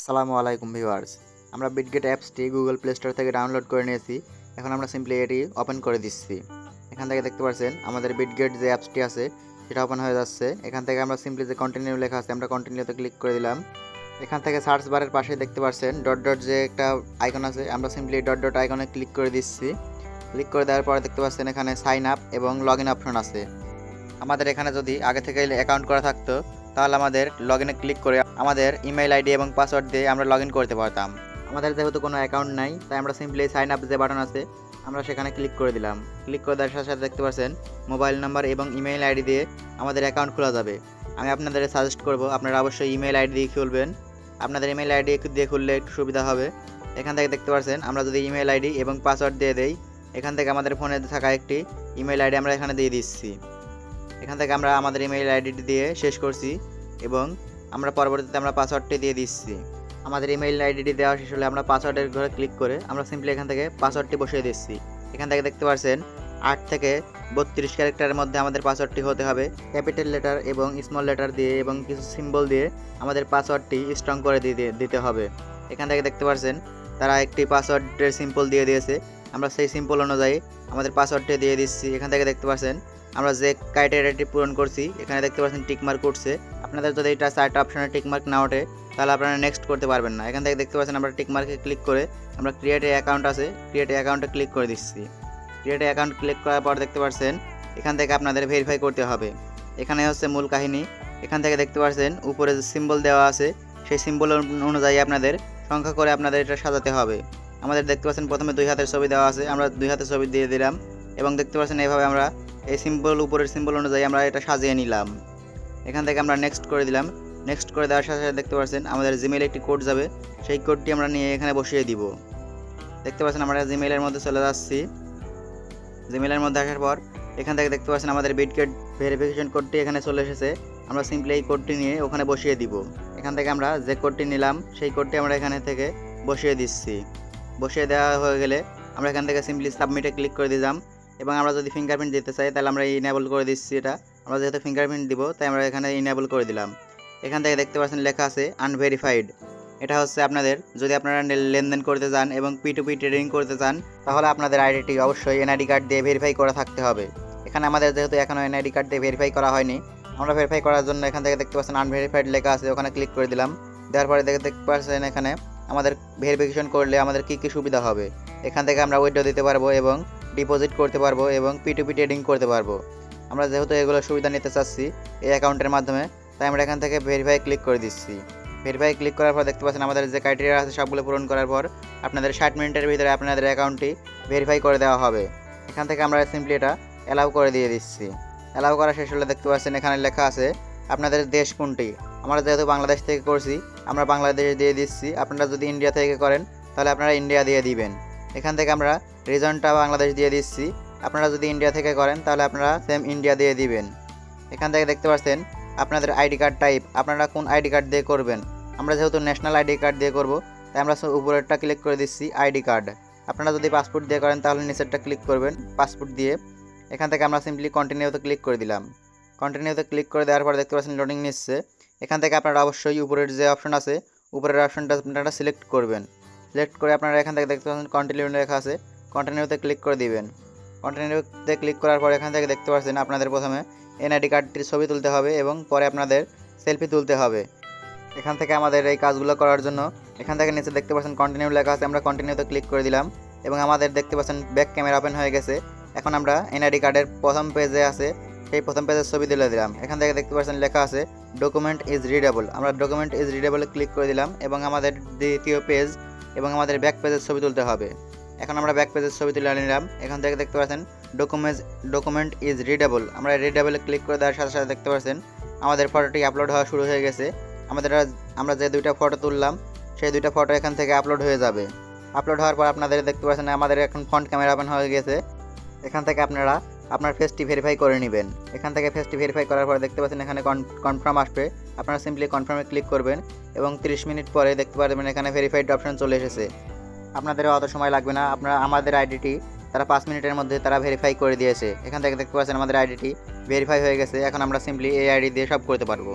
আসসালামু আলাইকুম ভিউয়ার্স। আমরা বিটগেট অ্যাপসটি গুগল প্লে স্টোর থেকে ডাউনলোড করে নিয়েছি। এখন আমরা সিম্পলি এটি ওপেন করে দিচ্ছি। এখান থেকে দেখতে পাচ্ছেন আমাদের বিটগেট যে অ্যাপসটি আছে, সেটা ওপেন হয়ে যাচ্ছে। এখান থেকে আমরা সিম্পলি যে কন্টিনিউ লেখা আছে, আমরা কন্টিনিউতে ক্লিক করে দিলাম। এখান থেকে সার্চ বারের পাশে দেখতে পাচ্ছেন ডট ডট যে একটা আইকন আছে, আমরা সিম্পলি ডট ডট আইকনে ক্লিক করে দিচ্ছি। ক্লিক করে দেওয়ার পরে দেখতে পাচ্ছেন, এখানে সাইন আপ এবং লগ ইন অপশন আছে। আমাদের এখানে যদি আগে থেকে অ্যাকাউন্ট করা থাকতো তাহলে আমাদের লগ ইনে ক্লিক করে আমাদের ইমেল আইডি এবং পাসওয়ার্ড দিয়ে আমরা লগ ইন করতে পারতাম। আমাদের যেহেতু কোনো অ্যাকাউন্ট নাই, তাই আমরা সিম্পলি সাইন আপ যে বাটন আছে, আমরা সেখানে ক্লিক করে দিলাম। ক্লিক করে দেওয়ার সাথে সাথে দেখতে পাচ্ছেন মোবাইল নাম্বার এবং ইমেল আইডি দিয়ে আমাদের অ্যাকাউন্ট খোলা যাবে। আমি আপনাদের সাজেস্ট করব, আপনারা অবশ্যই ইমেল আইডি দিয়ে খুলবেন। আপনাদের ইমেল আইডি দিয়ে খুললে একটু সুবিধা হবে। এখান থেকে দেখতে পাচ্ছেন, আমরা যদি ইমেল আইডি এবং পাসওয়ার্ড দিয়ে দেই, এখান থেকে আমাদের ফোনে থাকা একটি ইমেল আইডি আমরা এখানে দিয়ে দিচ্ছি। এখান থেকে আমরা আমাদের ইমেইল আইডিটি দিয়ে শেষ করছি এবং আমরা পরবর্তীতে আমরা পাসওয়ার্ডটি দিয়ে দিচ্ছি। আমাদের ইমেইল আইডিটি দেওয়া শেষ হলে আমরা পাসওয়ার্ডের ঘরে ক্লিক করে আমরা সিম্পলি এখান থেকে পাসওয়ার্ডটি বসিয়ে দিচ্ছি। এখান থেকে দেখতে পাচ্ছেন আট থেকে বত্রিশ ক্যারেক্টারের মধ্যে আমাদের পাসওয়ার্ডটি হতে হবে। ক্যাপিটাল লেটার এবং স্মল লেটার দিয়ে এবং কিছু সিম্বল দিয়ে আমাদের পাসওয়ার্ডটি স্ট্রং করে দিতে দিতে হবে। এখান থেকে দেখতে পাচ্ছেন তারা একটি পাসওয়ার্ডের সিম্পল দিয়ে দিয়েছে। আমরা সেই সিম্পল অনুযায়ী আমাদের পাসওয়ার্ডটি দিয়ে দিচ্ছি। এখান থেকে দেখতে পাচ্ছেন আমরা যে ক্রাইটেরিয়াটি পূরণ করছি, এখানে দেখতে পাচ্ছেন টিকমার্ক উঠছে। আপনাদের যদি এটা চারটা অপশনে টিকমার্ক না ওঠে, তাহলে আপনারা নেক্সট করতে পারবেন না। এখান থেকে দেখতে পাচ্ছেন আমরা টিকমার্কে ক্লিক করে আমরা ক্রিয়েট অ্যাকাউন্ট আছে ক্রিয়েট অ্যাকাউন্টে ক্লিক করে দিচ্ছি। ক্রিয়েট অ্যাকাউন্ট ক্লিক করার পর দেখতে পাচ্ছেন, এখান থেকে আপনাদের ভেরিফাই করতে হবে। এখানে হচ্ছে মূল কাহিনী। এখান থেকে দেখতে পাচ্ছেন, উপরে যে সিম্বল দেওয়া আছে, সেই সিম্বল অনুযায়ী আপনাদের সংখ্যা করে আপনাদের এটা সাজাতে হবে। আমাদের দেখতে পাচ্ছেন প্রথমে দুই হাতের ছবি দেওয়া আছে, আমরা দুই হাতের ছবি দিয়ে দিলাম। এবং দেখতে পাচ্ছেন এইভাবে আমরা এই সিম্বল উপরের সিম্বল অনুযায়ী আমরা এটা সাজিয়ে নিলাম। এখান থেকে আমরা নেক্সট করে দিলাম। নেক্সট করে দেওয়ার সাথে সাথে দেখতে পাচ্ছেন, আমাদের জিমেইলে একটি কোড যাবে। সেই কোডটি আমরা নিয়ে এখানে বসিয়ে দিব। দেখতে পাচ্ছেন, আমরা জিমেইলের মধ্যে চলে যাচ্ছি। জিমেইলের মধ্যে আসার পর, এখান থেকে দেখতে পাচ্ছেন, আমাদের বিটকেট ভেরিফিকেশন কোডটি এখানে চলে এসেছে। আমরা সিম্পলি এই কোডটি নিয়ে ওখানে বসিয়ে দিব। এখান থেকে আমরা যে কোডটি নিলাম, সেই কোডটি আমরা এখানে থেকে বসিয়ে দিচ্ছি। বসিয়ে দেওয়া হয়ে গেলে আমরা এখান থেকে সিম্পলি সাবমিটে ক্লিক করে দিলাম। এবং আমরা যদি ফিঙ্গারপ্রিন্ট দিতে চাই, তাহলে আমরা ইনেবল করে দিচ্ছি এটা। আমরা যেহেতু ফিঙ্গারপ্রিন্ট দিব, তাই আমরা এখানে ইনেবল করে দিলাম। এখান থেকে দেখতে পাচ্ছেন লেখা আছে আনভেরিফাইড এটা হচ্ছে আপনাদের, যদি আপনারা লেনদেন করতে চান এবং পি টু পি ট্রেডিং করতে চান, তাহলে আপনাদের আইডিটি অবশ্যই এনআইডি কার্ড দিয়ে ভেরিফাই করা থাকতে হবে। এখানে আমাদের যেহেতু এখনও এনআইডি কার্ড দিয়ে ভেরিফাই করা হয়নি, আমরা ভেরিফাই করার জন্য এখান থেকে দেখতে পাচ্ছেন আনভেরিফাইড লেখা আছে, ওখানে ক্লিক করে দিলাম। দেওয়ার পরে দেখে দেখতে পাচ্ছেন এখানে আমাদের ভেরিফিকেশন করলে আমাদের কী কী সুবিধা হবে। এখান থেকে আমরা উইড্রো দিতে পারব এবং ডিপোজিট করতে পারব এবং পি টু পি ট্রেডিং করতে পারব। আমরা যেহেতু এগুলো সুবিধা নিতে চাচ্ছি এই অ্যাকাউন্টের মাধ্যমে, তাই আমরা এখান থেকে ভেরিফাই ক্লিক করে দিচ্ছি। ভেরিফাই ক্লিক করার পর দেখতে পাচ্ছেন আমাদের যে ক্রাইটেরিয়া আছে সবগুলো পূরণ করার পর আপনাদের ষাট মিনিটের ভিতরে আপনাদের অ্যাকাউন্টটি ভেরিফাই করে দেওয়া হবে। এখান থেকে আমরা সিম্পলি এটা অ্যালাউ করে দিয়ে দিচ্ছি। অ্যালাউ করা শেষ হলে দেখতে পাচ্ছেন এখানে লেখা আছে, আপনাদের দেশ কোনটি? আমরা যেহেতু বাংলাদেশ থেকে করছি, আমরা বাংলাদেশ দিয়ে দিচ্ছি। আপনারা যদি ইন্ডিয়া থেকে করেন, তাহলে আপনারা ইন্ডিয়া দিয়ে দিবেন। এখান থেকে আমরা রিজনটা বাংলাদেশ দিয়ে দিচ্ছি। আপনারা যদি ইন্ডিয়া থেকে করেন, তাহলে আপনারা সেম ইন্ডিয়া দিয়ে দিবেন। এখান থেকে দেখতে পাচ্ছেন, আপনাদের আইডি কার্ড টাইপ আপনারা কোন আইডি কার্ড দিয়ে করবেন? আমরা যেহেতু ন্যাশনাল আইডি কার্ড দিয়ে করব, তাই আমরা উপরেরটা ক্লিক করে দিচ্ছি আইডি কার্ড আপনারা যদি পাসপোর্ট দিয়ে করেন, তাহলে নিচেরটা ক্লিক করবেন পাসপোর্ট দিয়ে। এখান থেকে আমরা সিম্পলি কন্টিনিউতে ক্লিক করে দিলাম। কন্টিনিউতে ক্লিক করে দেওয়ার পর দেখতে পাচ্ছেন লোডিং নিচ্ছে। এখান থেকে আপনারা অবশ্যই উপরের যে অপশন আছে, উপরের অপশনটা আপনারা সিলেক্ট করবেন। সিলেক্ট করে আপনারা এখান থেকে দেখতে পাচ্ছেন কন্টিনিউ লেখা আছে। কন্টিনিউতে ক্লিক করে দিবেন। কন্টিনিউতে ক্লিক করার পর এখান থেকে দেখতে পাচ্ছেন আপনাদের প্রথমে এনআইডি কার্ডটির ছবি তুলতে হবে এবং পরে আপনাদের সেলফি তুলতে হবে। এখান থেকে আমাদের এই কাজগুলো করার জন্য এখান থেকে নিচে দেখতে পাচ্ছেন কন্টিনিউ লেখা আছে, আমরা কন্টিনিউতে ক্লিক করে দিলাম এবং আমাদের দেখতে পাচ্ছেন ব্যাক ক্যামেরা ওপেন হয়ে গেছে। এখন আমরা এনআইডি কার্ডের প্রথম পেজে আছে, সেই প্রথম পেজের ছবি তুলে দিলাম। এখান থেকে দেখতে পাচ্ছেন লেখা আছে ডকুমেন্ট ইজ রিডেবল আমরা ডকুমেন্ট ইজ রিডেবলে ক্লিক করে দিলাম এবং আমাদের দ্বিতীয় পেজ এবং আমাদের ব্যাক পেজের ছবি তুলতে হবে। এখন আমরা ব্যাক পেজের ছবি তুলে নিলাম। এখান থেকে দেখতে পাচ্ছেন ডকুমেন্ট ডকুমেন্ট ইজ রিডেবল আমরা রিডেবলে ক্লিক করে দেওয়ার সাথে সাথে দেখতে পাচ্ছেন, আমাদের ফটোটি আপলোড হওয়া শুরু হয়ে গেছে। আমাদের আমরা যে দুইটা ফটো তুললাম, সেই দুইটা ফটো এখান থেকে আপলোড হয়ে যাবে। আপলোড হওয়ার পর আপনাদের দেখতে পাচ্ছেন, আমাদের এখন ফ্রন্ট ক্যামেরা ওপেন হয়ে গেছে। এখান থেকে আপনারা আপনার ফেসটি ভেরিফাই করে নেবেন। এখান থেকে ফেসটি ভেরিফাই করার পর দেখতে পাচ্ছেন, এখানে কনফার্ম আসবে। আপনারা সিম্পলি কনফার্মে ক্লিক করবেন এবং 30 মিনিট পরে দেখতে পারবেন এখানে ভেরিফাইড অপশন চলে এসেছে। আপনাদের অত সময় লাগবে না, আপনারা আমাদের আইডিটি তারা পাঁচ মিনিটের মধ্যে তারা ভেরিফাই করে দিয়েছে। এখান থেকে দেখতে পাচ্ছেন আমাদের আইডিটি ভেরিফাই হয়ে গেছে, এখন আমরা সিম্পলি এই আইডি দিয়ে সব করতে পারব।